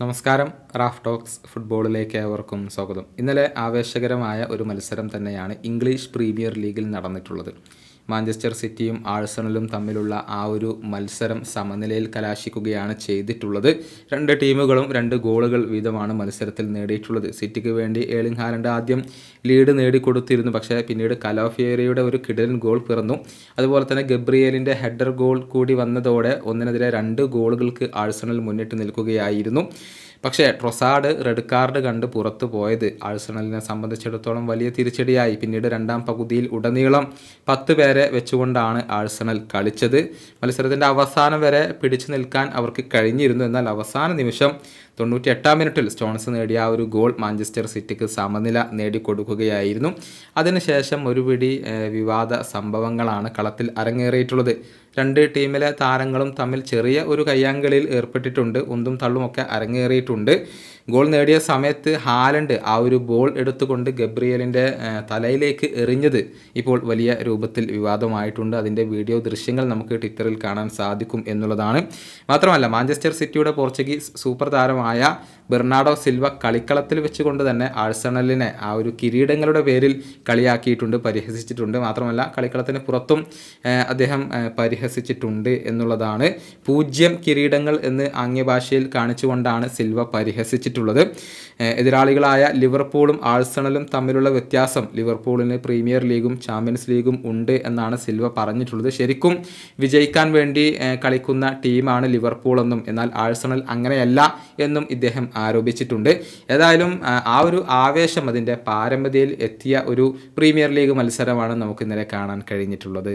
നമസ്കാരം Raf talks ഫുട്ബോളിലേക്ക് ഏവർക്കും സ്വാഗതം. ഇന്നലെ ആവേശകരമായ ഒരു മത്സരം തന്നെയാണ് ഇംഗ്ലീഷ് പ്രീമിയർ ലീഗിൽ നടന്നിട്ടുള്ളത്. മാഞ്ചസ്റ്റർ സിറ്റിയും ആഴ്സണലും തമ്മിലുള്ള ആ ഒരു മത്സരം സമനിലയിൽ കലാശിക്കുകയാണ് ചെയ്തിട്ടുള്ളത്. രണ്ട് ടീമുകളും രണ്ട് ഗോളുകൾ വീതമാണ് മത്സരത്തിൽ നേടിയിട്ടുള്ളത്. സിറ്റിക്ക് വേണ്ടി ഏളിംഗ് ഹാലൻഡ് ആദ്യം ലീഡ് നേടിക്കൊടുത്തിരുന്നു. പക്ഷേ പിന്നീട് കലോഫിയറിയുടെ ഒരു കിടലൻ ഗോൾ പിറന്നു. അതുപോലെ തന്നെ ഗബ്രിയേലിന്റെ ഹെഡർ ഗോൾ കൂടി വന്നതോടെ ഒന്നിനെതിരെ രണ്ട് ഗോളുകൾക്ക് ആഴ്സണൽ മുന്നിട്ട് നിൽക്കുകയായിരുന്നു. പക്ഷേ ട്രൊസാഡ് റെഡ് കാർഡ് കണ്ട് പുറത്തു പോയത് ആഴ്സണലിനെ സംബന്ധിച്ചിടത്തോളം വലിയ തിരിച്ചടിയായി. പിന്നീട് രണ്ടാം പകുതിയിൽ ഉടനീളം പത്ത് പേരെ വെച്ചുകൊണ്ടാണ് ആഴ്സണൽ കളിച്ചത്. മത്സരത്തിന്റെ അവസാനം വരെ പിടിച്ചു നിൽക്കാൻ അവർക്ക് കഴിഞ്ഞിരുന്നു. എന്നാൽ അവസാന നിമിഷം തൊണ്ണൂറ്റി എട്ടാം മിനിറ്റിൽ സ്റ്റോൺസ് നേടിയ ആ ഒരു ഗോൾ മാഞ്ചസ്റ്റർ സിറ്റിക്ക് സമനില നേടിക്കൊടുക്കുകയായിരുന്നു. അതിനുശേഷം ഒരു പിടി വിവാദ സംഭവങ്ങളാണ് കളത്തിൽ അരങ്ങേറിയിട്ടുള്ളത്. രണ്ട് ടീമിലെ താരങ്ങളും തമ്മിൽ ചെറിയ ഒരു കയ്യാങ്കളിയിൽ ഏർപ്പെട്ടിട്ടുണ്ട്. ഉന്തും തള്ളുമൊക്കെ അരങ്ങേറിയിട്ടുണ്ട്. ഗോൾ നേടിയ സമയത്ത് ഹാലൻഡ് ആ ഒരു ബോൾ എടുത്തുകൊണ്ട് ഗബ്രിയലിന്റെ തലയിലേക്ക് എറിഞ്ഞത് ഇപ്പോൾ വലിയ രൂപത്തിൽ വിവാദമായിട്ടുണ്ട്. അതിന്റെ വീഡിയോ ദൃശ്യങ്ങൾ നമുക്ക് ട്വിറ്ററിൽ കാണാൻ സാധിക്കും എന്നുള്ളതാണ്. മാത്രമല്ല മാഞ്ചസ്റ്റർ സിറ്റിയുടെ പോർച്ചുഗീസ് സൂപ്പർ താരമായ ബെർണാഡോ സിൽവ കളിക്കളത്തിൽ വെച്ചുകൊണ്ട് തന്നെ ആഴ്സണലിനെ ആ ഒരു കിരീടങ്ങളുടെ പേരിൽ കളിയാക്കിയിട്ടുണ്ട് പരിഹസിച്ചിട്ടുണ്ട്. മാത്രമല്ല കളിക്കളത്തിന് പുറത്തും അദ്ദേഹം ഏഹ്, പരിഹസിച്ചിട്ടുണ്ട് എന്നുള്ളതാണ്. പൂജ്യം കിരീടങ്ങൾ എന്ന് ആംഗ്യഭാഷയിൽ കാണിച്ചുകൊണ്ടാണ് സിൽവ പരിഹസിച്ചിട്ടുള്ളത്. എതിരാളികളായ ലിവർപൂളും ആഴ്സണലും തമ്മിലുള്ള വ്യത്യാസം ലിവർപൂളിന് പ്രീമിയർ ലീഗും ചാമ്പ്യൻസ് ലീഗും ഉണ്ട് എന്നാണ് സിൽവ പറഞ്ഞിട്ടുള്ളത്. ശരിക്കും വിജയിക്കാൻ വേണ്ടി കളിക്കുന്ന ടീമാണ് ലിവർപൂൾ എന്നും എന്നാൽ ആഴ്സണൽ അങ്ങനെയല്ല എന്നും ഇദ്ദേഹം ആരോപിച്ചിട്ടുണ്ട്. ഏതായാലും ആ, ഒരു ആവേശം അതിന്റെ പാരമ്പര്യയിൽ എത്തിയ ഒരു പ്രീമിയർ ലീഗ് മത്സരമാണ് നമുക്ക് ഇന്നലെ കാണാൻ കഴിഞ്ഞിട്ടുള്ളത്.